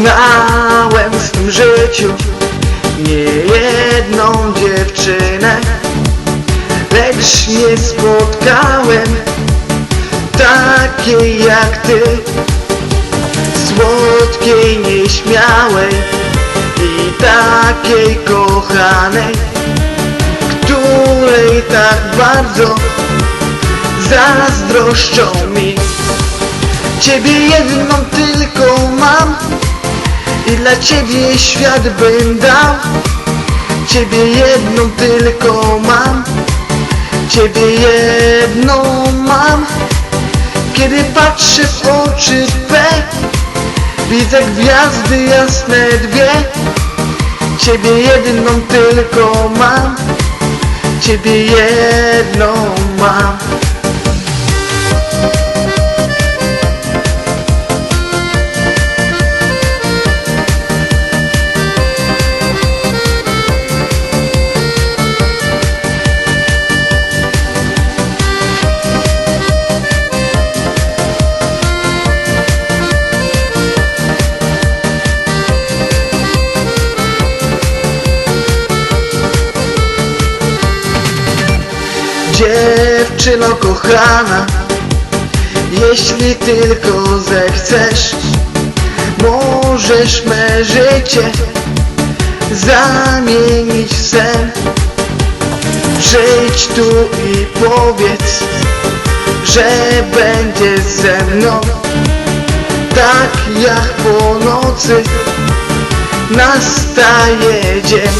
Poznałem w tym życiu niejedną dziewczynę Lecz nie spotkałem takiej jak ty Słodkiej, nieśmiałej i takiej kochanej Której tak bardzo zazdroszczą mi. Ciebie jedną tylko mam I dla ciebie świat bym dał. Ciebie jedną tylko mam. Ciebie jedną mam. Kiedy patrzę w oczy Twe Widzę gwiazdy jasne dwie. Ciebie jedną tylko mam. Ciebie jedną mam Dziewczyno kochana Jeśli tylko zechcesz Możesz me życie Zamienić w sen. Przyjdź tu i powiedz Że będziesz ze mną. Tak jak po nocy Nastaje dzień.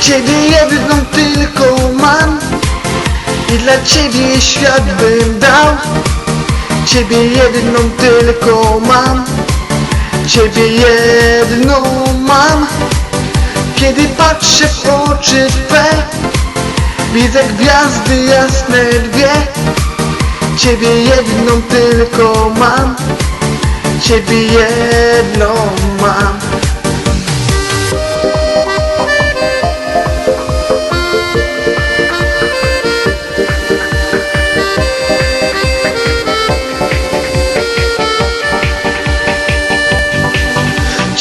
Ciebie jedną tylko mam i dla ciebie świat bym dał. Ciebie jedną tylko mam. Ciebie jedną mam. Kiedy patrzę w oczy Twe Widzę gwiazdy jasne dwie. Ciebie jedną tylko mam. Ciebie jedną mam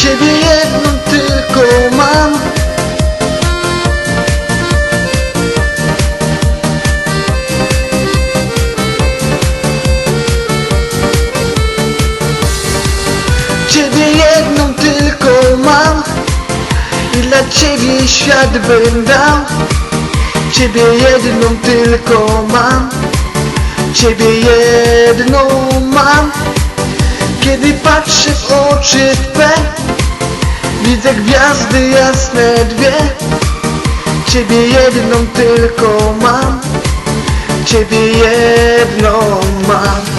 Ciebie jedną tylko mam. Ciebie jedną tylko mam I dla ciebie świat bym dał. Ciebie jedną tylko mam Ciebie jedną mam. Kiedy patrzę w oczy Twe Widzę gwiazdy jasne dwie. Ciebie jedną tylko mam. Ciebie jedną mam